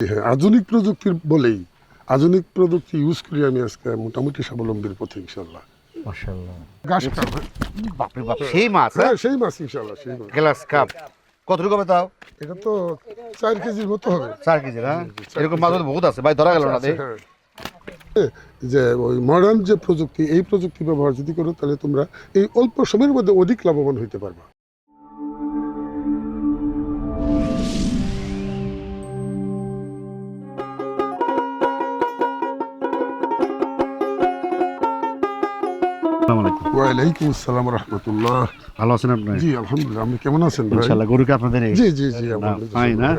হ্যাঁ আধুনিক প্রযুক্তির বলেই আধুনিক প্রযুক্তি ইউজ করি আমি আজকে মোটামুটি স্বাবলম্বীর পথে ইনশাল্লাহ মাশাআল্লাহ। গাছ কাপ বাপরে বাপ সেই মাছ হ্যাঁ? সেই মাছ ইনশাল্লাহ সেই মাছ। Glass cup. কতটুকু হবে তাও? এটা তো চার কেজির মতো হবে। চার কেজি না এরকম মাছ বহুত আছে। ভাই ধরা গেল না হ্যাঁ। যে ওই মডার্ন যে প্রযুক্তি এই প্রযুক্তি ব্যবহার যদি করো তাহলে তোমরা এই অল্প সময়ের মধ্যে অধিক লাভবান হইতে পারবা। ওয়ালাইকুম আসসালাম রহমতুল্লাহ। ভালো আছেন আপনি? জি আলহামদুলিল্লাহ আপনি কেমন আছেন ইনশাআল্লাহ গরুকে আপনাদের জি জি জি তাই না?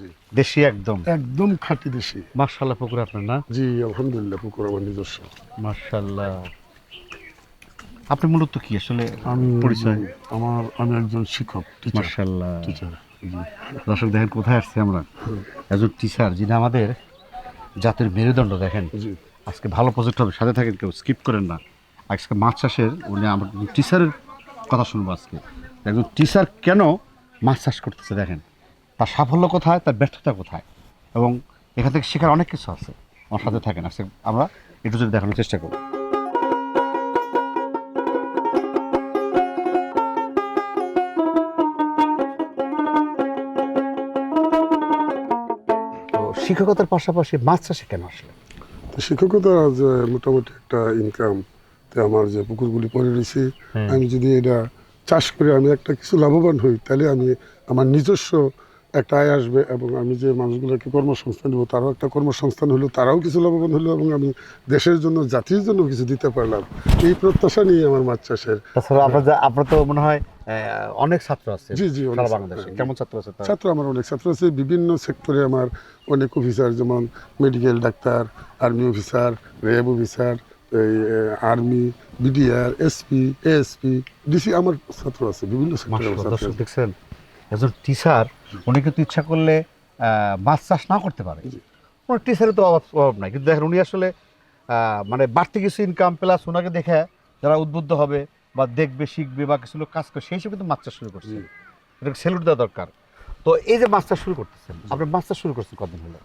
জি। দেশি একদম? একদম খাঁটি দেশি। মাশাআল্লাহ পুকুর আপনার না? জি আলহামদুলিল্লাহ পুকুর আমার নিজস্ব। মাশাআল্লাহ। আপনি মূলত কি আসলে আমি পরিচয়? আমার আমি একজন শিক্ষক টিচার মাশাআল্লাহ। টিচার দর্শক দেখেন কোথায় আসছে আমরা? একজন টিচার যিনি আমাদের জাতির মেরুদণ্ড দেখেন। আজকে ভালো প্রজেক্ট হবে সাথে থাকেন কেউ স্কিপ করেন না। আজকে মাছ চাষের উনি আমার টিচারের কথা শুনব আজকে। একজন টিচার কেন মাছ চাষ করতেছে দেখেন? তার সাফল্য কোথায়? তার ব্যর্থতা কোথায়? এবং এখান থেকে শেখার অনেক কিছু আছে। আমার সাথে থাকেন। আজকে আমরা একটু যদি দেখানোর চেষ্টা করব শিক্ষকতার পাশাপাশি মাছ চাষে কেন আসলে শিক্ষকতা মোটামুটি একটা ইনকাম আমার যে পুকুরগুলি পড়ে রয়েছে। আমি যদি এটা চাষ করে আমি একটা কিছু লাভবান হই তাহলে আমি আমার নিজস্ব একটা আয় আসবে এবং আমি যে মানুষগুলোকে কর্মসংস্থান দেবো তারাও একটা কর্মসংস্থান হলো তারাও কিছু লাভবান হলো এবং আমি দেশের জন্য জাতির জন্য কিছু দিতে পারলাম এই প্রত্যাশা নিয়ে আমার মাছ চাষের তাছাড়া আপনার আপনার তো মনে হয় অনেক ছাত্র আছে জি, জি, বাংলাদেশে। কেমন ছাত্র আছে ছাত্র আমার অনেক ছাত্র আছে বিভিন্ন সেক্টরে আমার অনেক অফিসার যেমন medical doctor army officer RAB officer এই army BDR SP ASP DC আমার ছাত্র আছে বিভিন্ন দর্শক দেখছেন? একজন টিচার উনি কিন্তু ইচ্ছা করলে মাছ চাষ না করতে পারে। কোনো টিচারের তো অভাব অভাব নাই। কিন্তু দেখেন উনি আসলে মানে বাড়তি কিছু ইনকাম প্লাস ওনাকে দেখে যারা উদ্বুদ্ধ হবে বা দেখবে শিখবে বা কিছু লোক কাজ করবে সেই হিসেবে কিন্তু মাছ চাষ শুরু করছে। জি। এটাকে সেলুট দেওয়া দরকার। তো এই যে মাছ চাষ শুরু করতেছেন আপনি মাছ চাষ শুরু করছেন কদিন হলো?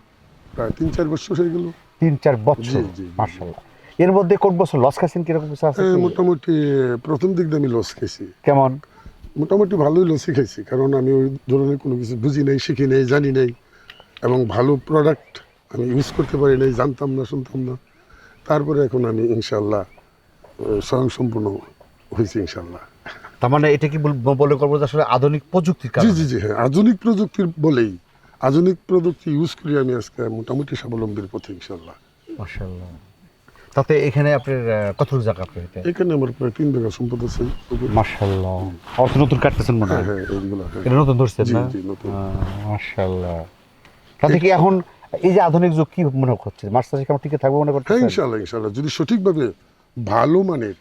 প্রায় তিন চার বছর হয়ে গেল। তিন চার বছর। মার্শাল্লাহ এর মধ্যে কোন বছর লস খাচ্ছেন কীরকম কিছু আছে মোটামুটি প্রথম দিক দিয়ে আমি লস খেয়েছি কেমন? মোটামুটি ভালোই লসই খাইছি কারণ আমি ওই ধরনের কোনো কিছু বুঝি নাই শিখি নাই জানি নাই। এবং ভালো প্রোডাক্ট আমি ইউজ করতে পারি নাই জানতাম না শুনতাম না। তারপরে এখন আমি ইনশাল্লাহ স্বয়ং সম্পূর্ণ হয়েছি ইনশাল্লাহ তার মানে এটা কি বল- করব যে আসলে আধুনিক প্রযুক্তির জি কারণে? জি জি হ্যাঁ আধুনিক প্রযুক্তির বলেই। আধুনিক প্রযুক্তি ইউজ করি আমি আজকে মোটামুটি স্বাবলম্বীর পথে ইনশাল্লাহ মাশাআল্লাহ। তাতে এখানে আপনার কত জায়গা আপনার এখানে আমার প্রায় তিন বিঘা সম্পদ আছে। মাশাআল্লাহ। অর্থ নতুন কাটতেছেন মনে হ্যাঁ? হয় হ্যাঁ হ্যাঁ। এটা নতুন ধরছেন না? জি মাশাআল্লাহ। তাতে কি এখন এই যে আধুনিক যুগ কি মনে হচ্ছে মাছ চাষে কেমন টিকে থাকবে মনে করতেছেন? ইনশাল্লাহ ইনশাল্লাহ যদি সঠিকভাবে ভালো মানের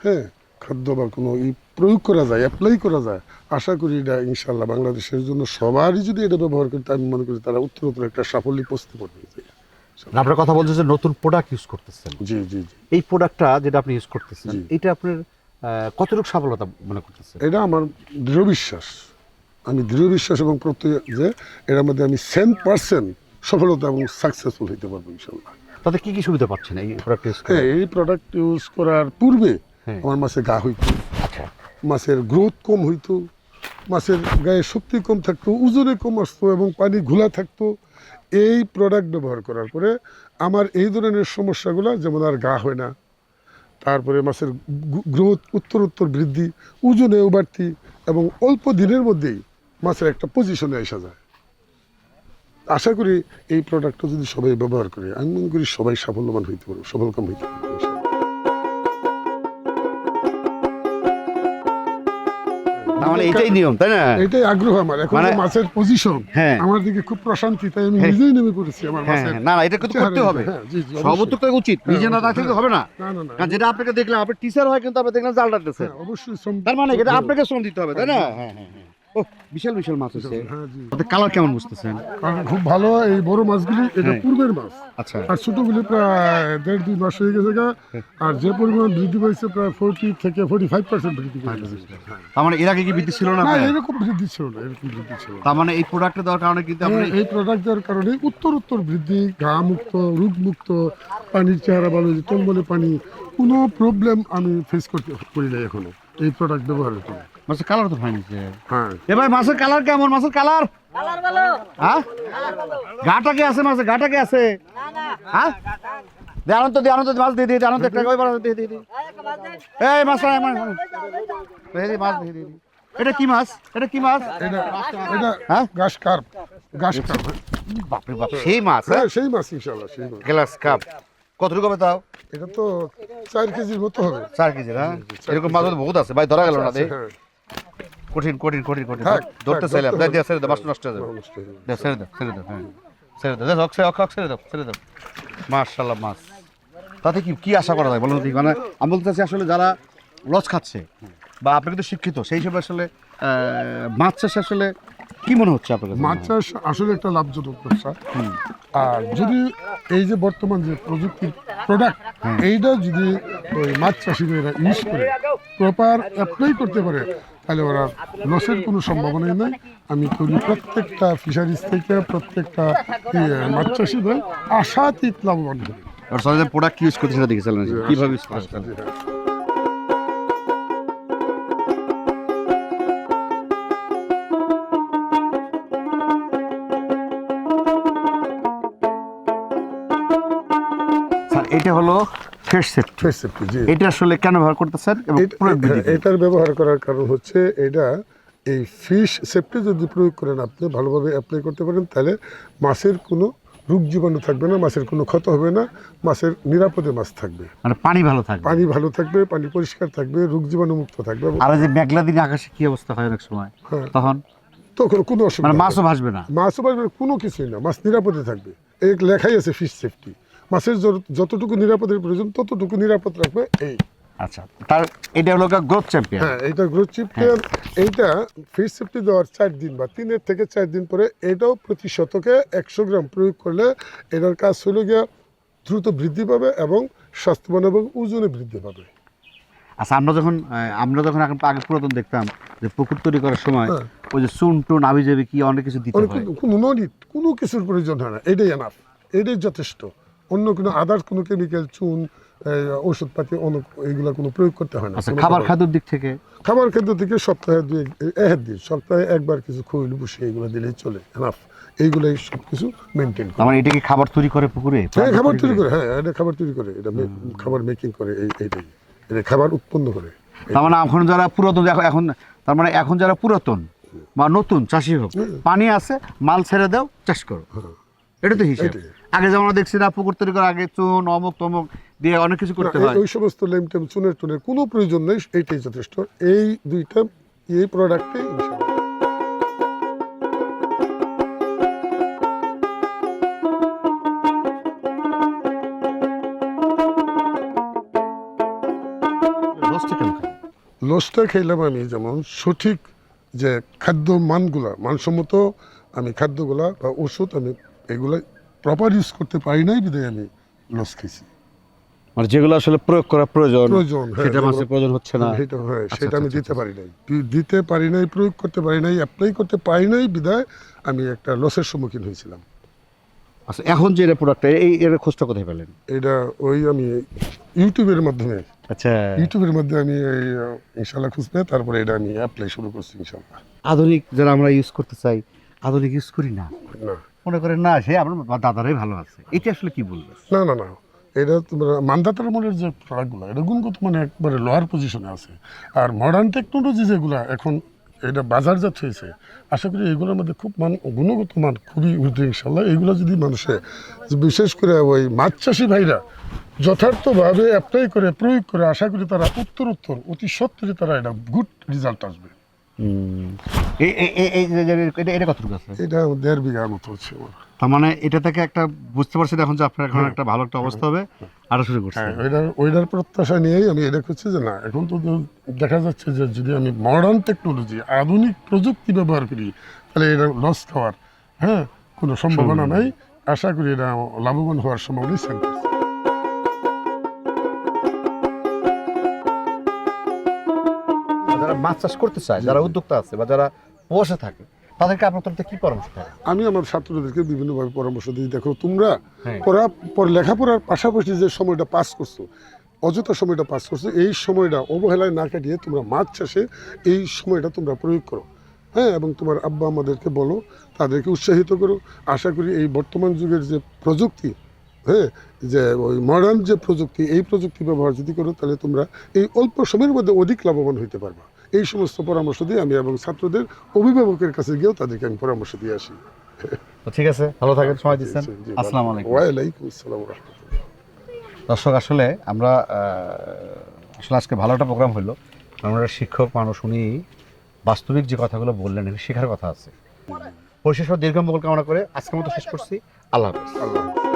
হ্যাঁ খাদ্য বা কোনো ই প্রয়োগ করা যায় অ্যাপ্লাই করা যায় আশা করি এটা ইনশাল্লাহ বাংলাদেশের জন্য সবারই যদি এটা ব্যবহার করতে আমি মনে করি তারা উত্তরোত্তর একটা সাফল্য পৌঁছতে পারবে আপনার কথা বলছেন যে নতুন প্রোডাক্ট ইউজ করতেছেন। জি জি জি। এই প্রোডাক্টটা যেটা আপনি ইউজ করতেছেন এটা আপনার কতটুকু সফলতা মনে করতেছেন? এটা আমার দৃঢ় বিশ্বাস। আমি দৃঢ় বিশ্বাস এবং প্রত্যয় যে এর মধ্যে আমি সেন পার্সেন্ট সফলতা এবং সাকসেসফুল হইতে পারব ইনশাল্লাহ তাতে কি কি সুবিধা পাচ্ছেন এই প্রোডাক্ট ইউজ করে হ্যাঁ এই প্রোডাক্ট ইউজ করার পূর্বে হ্যাঁ। আমার মাছের গা হইতো আচ্ছা। মাছের গ্রোথ কম হইতো মাছের গায়ে শক্তি কম থাকতো ওজনে কম আসতো এবং পানি ঘোলা থাকতো এই প্রোডাক্ট ব্যবহার করার পরে আমার এই ধরনের সমস্যাগুলো যেমন আর গা হয় না, তারপরে মাছের গ্রোথ উত্তর উত্তর বৃদ্ধি, ওজনেও বাড়তি এবং অল্প দিনের মধ্যেই মাছের একটা পজিশনে আসা যায়। আশা করি এই প্রোডাক্টটা যদি সবাই ব্যবহার করে, আমি মনে করি সবাই সাফল্যবান হইতে পারব, সফলকাম হইতে পারব এটাই নিয়ম তাই না? এটাই আগ্রহ আমার। এখন মানে- মাছের পজিশন হ্যাঁ। আমার দিকে খুব প্রশান্তি তাই আমি হ্যাঁ। নিজেই নেমে পড়েছি আমার হ্যাঁ মাছের হ্যাঁ, না না এটা কিন্তু করতে হবে। সর্বোত্তক তো উচিত। নিজে না রাখলে হবে না। না না না কারণ যেটা আপনাকে দেখলাম আপনি টিচার হয় কিন্তু আপনি দেখলাম জাল হ্যাঁ, অবশ্যই তার মানে এটা আপনাকে শ্রম দিতে হবে তাই না? হ্যাঁ হ্যাঁ। ও বিশাল বিশাল মাছ হচ্ছে। হ্যাঁ কালার কেমন বুঝতেছেন? খুব ভালো এই বড় মাছগুলি এটা হ্যাঁ। পূর্বের মাছ। আচ্ছা। আর ছোটগুলি প্রায় দেড় দুই মাস হয়ে গেছে আর যে পরিমাণ বৃদ্ধি পেয়েছে প্রায় ফোরটি থেকে ফোর্টি ফাইভ পার্সেন্ট বৃদ্ধি পেয়েছে হ্যাঁ। তার মানে এর আগে কি বৃদ্ধি ছিল না এরকম বৃদ্ধি ছিল না এরকম বৃদ্ধি ছিল তার মানে এই প্রোডাক্টটা দেওয়ার কারণে কিন্তু হ্যাঁ, এই প্রোডাক্ট দেওয়ার কারণে উত্তর উত্তর বৃদ্ধি ঘা মুক্ত রোগ মুক্ত পানির চেহারা ভালো যে পানি কোনো প্রবলেম আমি ফেস করতে করি না এখনও এই প্রোডাক্ট ব্যবহারের করে মাছের কালার তো ফাইনিছে হ্যাঁ। এবার মাছের কালার কেমন? মাছের কালার হ্যাঁ? গাটা কে আছে মাছের? গাটা কে আছে? হ্যাঁ? দে আনন্দ দে আনন্দ মাছ দিয়ে দিয়ে আনন্দ একটা কই দিয়ে দিয়ে এই মাছ আয়, মাছ আয়। মাছ দিয়ে দিয়ে এটা কি মাছ? এটা কি মাছ? এটা এটা হ্যাঁ? গাছ কার্প গাছ কার্প বাপরে বাপ সেই মাছ হ্যাঁ? সেই মাছ ইনশাল্লাহ সেই মাছ। Glass cup. কতটুকু হবে তাও? এটা তো চার কেজির মতো হবে। চার কেজি না এরকম মাছ বহুত আছে। ভাই ধরা গেল না হ্যাঁ। কঠিন কঠিন কঠিন কঠিন। ধরতে চাইলাম ধরতে দে দিয়ে ছেড়ে দে মাছ নষ্ট হয়ে যাবে। নষ্ট হয়ে যাবে। দে ছেড়ে দাও ছেড়ে দাও হ্যাঁ। ছেড়ে দাও দেখ অক্সে অক্ষ ছেড়ে দাও ছেড়ে দাও। মার্শাল্লাহ মাছ তাতে কি কি আশা করা যায়? বলুন দেখি মানে আমি বলতে চাচ্ছি আসলে যারা লস খাচ্ছে বা আপনি কিন্তু শিক্ষিত সেই হিসেবে আসলে মাছ চাষ আসলে কি মনে হচ্ছে আপনার মাছ চাষ আসলে একটা লাভজনক ব্যবসা। আর যদি এই যে বর্তমান যে প্রযুক্তির প্রোডাক্ট এইটা যদি ওই মাছ চাষিরা ইউজ করে প্রপার অ্যাপ্লাই করতে পারে তাহলে ওরা লসের কোনো সম্ভাবনাই নেই। আমি করি প্রত্যেকটা ফিশারিজ থেকে প্রত্যেকটা মাছ চাষি ভাই আশাতীত লাভবান হবে। আর সবাই প্রোডাক্ট ইউজ করতে সেটা দেখেছিলেন কীভাবে এটা হলো ফ্রেশ সেফটি Face safety, জি। এটা আসলে কেন ব্যবহার করতেছেন এবং এটার ব্যবহার করার কারণ হচ্ছে এটা এই ফিশ সেফটি যদি প্রয়োগ করেন আপনি ভালোভাবে অ্যাপ্লাই করতে পারেন তাহলে মাছের কোনো রোগ জীবাণু থাকবে না মাছের কোনো ক্ষত হবে না মাছের নিরাপদে মাছ থাকবে। মানে পানি ভালো থাকবে। পানি ভালো থাকবে পানি পরিষ্কার থাকবে রোগ জীবাণু মুক্ত থাকবে। আর যে মেঘলা দিনে আকাশে কি অবস্থা হয় অনেক সময়? হ্যাঁ। তখন? তখন কোনো অসুবিধা মানে মাছও ভাসবে না। মাছও পারবে কোনো কিছুই না। মাছ নিরাপদে থাকবে। এই লেখাই আছে ফিশ সেফটি মাছের যত- যতটুকু নিরাপদের প্রয়োজন ততটুকু নিরাপদ রাখবে এই। আচ্ছা তার এটা হলো গ্রোথ চ্যাম্পিয়ন হ্যাঁ এইটা গ্রোথ চিপটেন এইটা ফিশ সেফটি দেওয়ার চার দিন বা তিনের থেকে চার দিন পরে এটাও প্রতি শতকে একশো গ্রাম প্রয়োগ করলে এটার কাজ হলো গিয়া দ্রুত বৃদ্ধি পাবে এবং স্বাস্থ্যবান এবং ওজনে বৃদ্ধি পাবে। আচ্ছা আমরা যখন আমরা যখন এখন আগে পুরাতন দেখতাম যে পুকুর তৈরি করার সময় হ্যাঁ। ওই যে চুন টুন আবি যাবে কি অনেক কিছু দিতে হয়। কোনো কোনো কিছুর প্রয়োজন হয় না। এটাই এনাফ এটাই যথেষ্ট। অন্য কোনো আদার্স কোনো কেমিক্যাল চুন ওষুধপাতি অন্য এইগুলা কোনো প্রয়োগ করতে হয় না আচ্ছা খাবার খাদ্যর দিক থেকে? খাবার খাদ্য থেকে সপ্তাহে দুই এক দিন সপ্তাহে একবার কিছু খৈল বসে এগুলো দিলেই চলে এনাফ এইগুলাই সব কিছু মেনটেন করে আমার এটা কি খাবার তৈরি করে পুকুরে? হ্যাঁ খাবার তৈরি করে? হ্যাঁ এটা খাবার তৈরি করে এটা খাবার মেকিং করে এই এইটাই। এটা খাবার উৎপন্ন করে। তার মানে এখন যারা পুরাতন এখন এখন তার মানে এখন যারা পুরাতন বা নতুন চাষি হোক পানি আছে মাল ছেড়ে দাও চাষ করো। এটা তো হিসাব। আগে যেমন দেখছি না পুকুর তৈরি করার আগে চুন অমুক তমুক দিয়ে অনেক কিছু করতে হয় ওই সমস্ত লেম টেম চুনের টুনের কোনো প্রয়োজন নেই এইটাই যথেষ্ট এই দুইটা এই প্রোডাক্টে? লসটা খেলাম আমি যেমন সঠিক যে খাদ্য মানগুলা মানসম্মত আমি খাদ্যগুলা বা ওষুধ আমি এগুলা প্রপার ইউজ করতে পারি নাই বিধায় আমি লস খেয়েছি। মানে যেগুলো আসলে প্রয়োগ করা প্রয়োজন প্রয়োজন হ্যাঁ, সেটা মাছের প্রয়োজন হচ্ছে না। সেটা হ্যাঁ আচ্ছা, সেটা আমি আচ্ছা, দিতে পারি নাই। দিতে পারি নাই প্রয়োগ করতে পারি নাই অ্যাপ্লাই করতে পারি নাই বিধায় আমি একটা লসের সম্মুখীন হয়েছিলাম। আচ্ছা এখন যে এটা প্রোডাক্টটা এই এর খোঁজটা কোথায় পেলেন? এটা ওই আমি ইউটিউবের মাধ্যমে। আচ্ছা। ইউটিউবের মাধ্যমে আমি ইনশাল্লাহ খুঁজ পেয়ে তারপরে এটা আমি অ্যাপ্লাই শুরু করছি ইনশাল্লাহ আধুনিক যারা আমরা ইউজ করতে চাই আধুনিক ইউজ করি না? না। মনে করেন, না, সে আপনার দাদারাই ভালো আছে। এটা আসলে কি বলবেন? না না না। এটা মানদাতার মনের যে প্রোডাক্টগুলো, এটা গুণগত মানে একবারে লোয়ার পজিশনে আছে। আর মডার্ন টেকনোলজি যেগুলো, এখন এটা বাজারজাত হয়েছে, আশা করি এগুলোর মধ্যে খুব মান, গুণগত মান খুবই উঠে ইনশাল্লাহ এগুলো যদি মানুষে, বিশেষ করে ওই মাছ চাষি ভাইরা যথার্থভাবে অ্যাপ্লাই করে, প্রয়োগ করে, আশা করি তারা উত্তর উত্তর অতি সত্তরই তারা এটা গুড রেজাল্ট আসবে। এটা এটা কতটুকু আছে? এটা দেড় মতো হচ্ছে আমার। তার মানে এটা থেকে একটা বুঝতে পারছেন এখন যে আপনার এখন একটা ভালো একটা অবস্থা হবে আরও শুরু করছে। হ্যাঁ ওইটার ওইটার প্রত্যাশা নিয়েই আমি এটা করছি যে না এখন তো দেখা যাচ্ছে যে যদি আমি মডার্ন টেকনোলজি আধুনিক প্রযুক্তি ব্যবহার করি তাহলে এটা লস খাওয়ার হ্যাঁ কোনো সম্ভাবনা নাই। আশা করি এটা লাভবান হওয়ার সম্ভাবনাই সেন্টার মাছ চাষ করতে চায় যারা উদ্যোক্তা আছে বা যারা বসে থাকে তাদেরকে আপনার তরফ থেকে কি পরামর্শ আমি আমার ছাত্রদেরকে বিভিন্নভাবে পরামর্শ দিই। দেখো তোমরা হ্যাঁ। পড়া লেখাপড়ার পাশাপাশি যে সময়টা পাস করছ অযথা সময়টা পাস করছ এই সময়টা অবহেলায় না কাটিয়ে তোমরা মাছ চাষে এই সময়টা তোমরা প্রয়োগ করো। হ্যাঁ এবং তোমার আব্বা আমাদেরকে বলো তাদেরকে উৎসাহিত করো। আশা করি এই বর্তমান যুগের যে প্রযুক্তি হ্যাঁ যে ওই মডার্ন যে প্রযুক্তি এই প্রযুক্তি ব্যবহার যদি করো তাহলে তোমরা এই অল্প সময়ের মধ্যে অধিক লাভবান হইতে পারবা। এই সমস্ত পরামর্শ দিয়ে আমি এবং ছাত্রদের অভিভাবকের কাছে গিয়েও তাদেরকে আমি পরামর্শ দিয়ে আসি। ঠিক আছে ভালো থাকেন সময় দিচ্ছেন। আসসালামু আলাইকুম। ওয়ালাইকুম আসসালাম দর্শক আসলে আমরা আসলে আজকে ভালো একটা প্রোগ্রাম হলো। আমরা শিক্ষক মানুষ উনি বাস্তবিক যে কথাগুলো বললেন শেখার কথা আছে। পরিশেষ দীর্ঘ মঙ্গল কামনা করে আজকের মতো শেষ করছি। আল্লাহ হাফেজ। আল্লাহ।